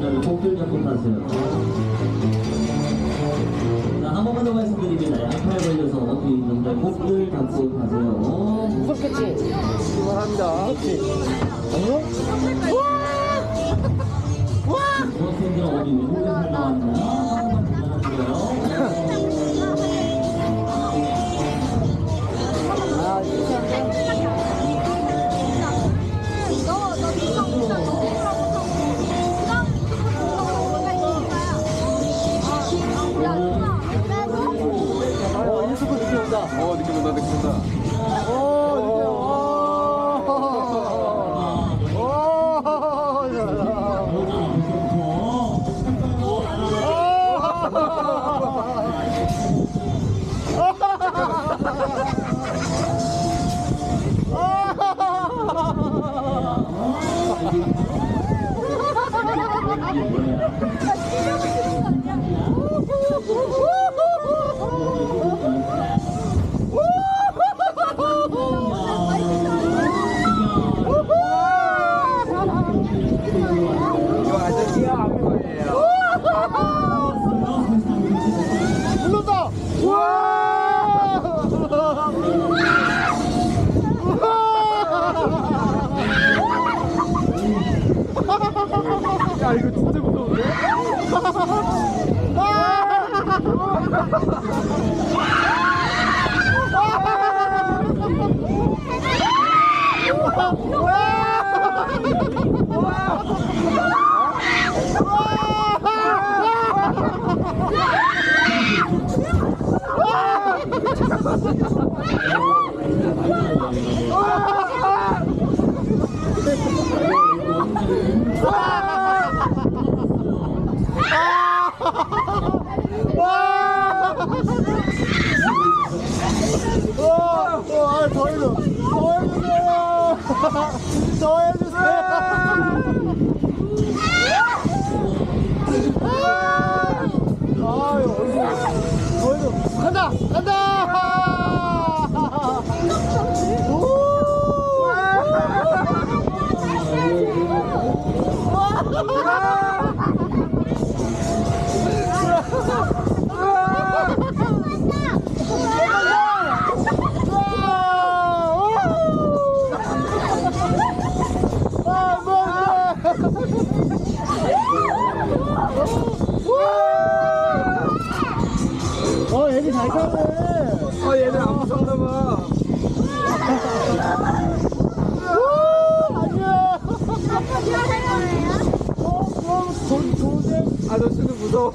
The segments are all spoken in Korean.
곡들 잡고 타세요. 자, 한 번만 더 말씀드립니다. 양팔 벌려서 뒤에 있는데 곡들 잡고 타세요. 무섭겠지? 출발합니다. 무섭지? 아니요? 중학생들은 어디 왼쪽에서 나왔나 온다. 어 느낌 온다 느낌 온다 오, 느낌 오. 오, 이거 야 이거 진짜 무서운데? 와! 와, 더 해줘! 더 해주세요! 더 해주세요! 아유, 해줘! 간다! 간다! 어, 애기 잘 타네. 어 얘들 안 무서운가 봐 아니야. 어, 어, 좋, 좋은데? 아저씨는 무서워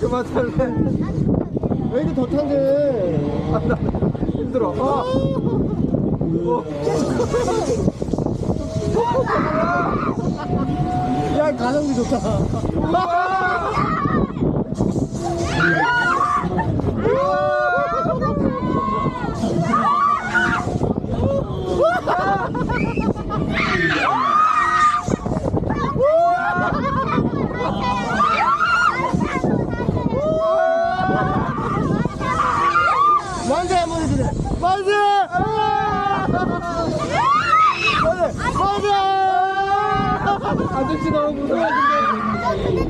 그만 탈래 애기 더 탄대. 아, 나 힘들어 어. 야, 가성비 좋다. 만세 한번 해주래. 만세! 만세! 만세! 아저씨 너무 무서워 근데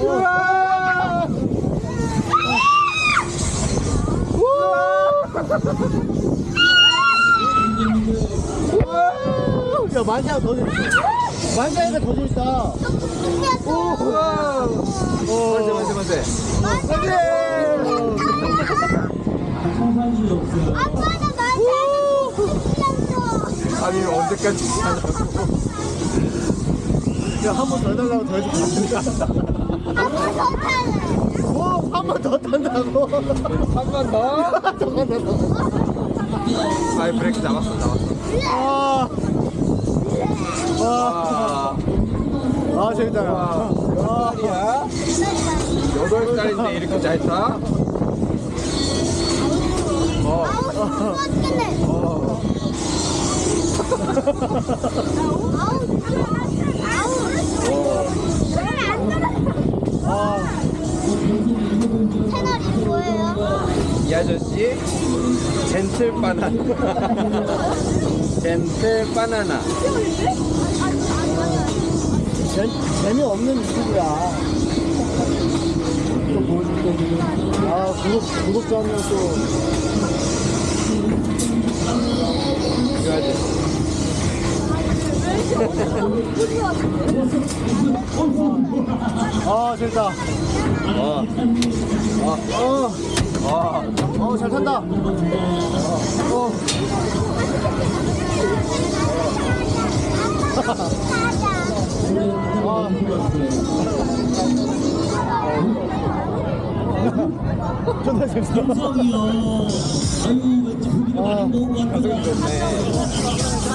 우와! 우와! 야, 만세가 더 재밌다. 만세가 더 재밌다. 우와 만세 만세 만세 나한테 틀렸어. 아니 언제까지 가냐고 야, 한 번 더 해달라고 더 해줄게. 아빠 더 탈래. 뭐, 한번 더 탄다고. 한 번 더? 더 간다고. 아이 브레이크 잡았어 잡았어 아. 아, 아 아, 재밌다. 야. 야. 살이야? 여덟 살인데 이렇게 잘 타? 어. 아우, 무서워 죽겠네. 어. 채널이 뭐예요? 이 아저씨 젠틀 바나나. 젠틀 바나나. 재, 재미없는 유튜브야. 또 보여줄게, 지금. 아, 구독, 구독자 한명 또. 이거지. 아, 재밌다. 어. 어, 어. 어, 잘 탄다. 어, 아, 존나 재밌어. 성이요. 아유 왠지 분위기가 많이 먹은 것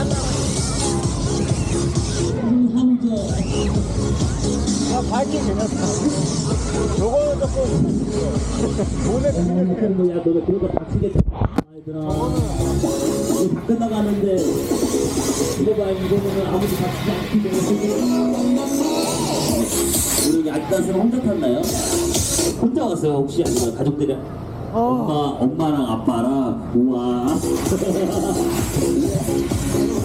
같아 요. 황제. 아, 밝게 재밌어. 요거는 조금, 몸에 그냥 뭐야 너네 그런 거다 치겠다. 아이들아. 이거 다 끝나가는데 이거 봐 이거는 아무도 다치지 않기 우리 아디다스는 혼자 아니면 엄마 엄마랑 아빠랑 우와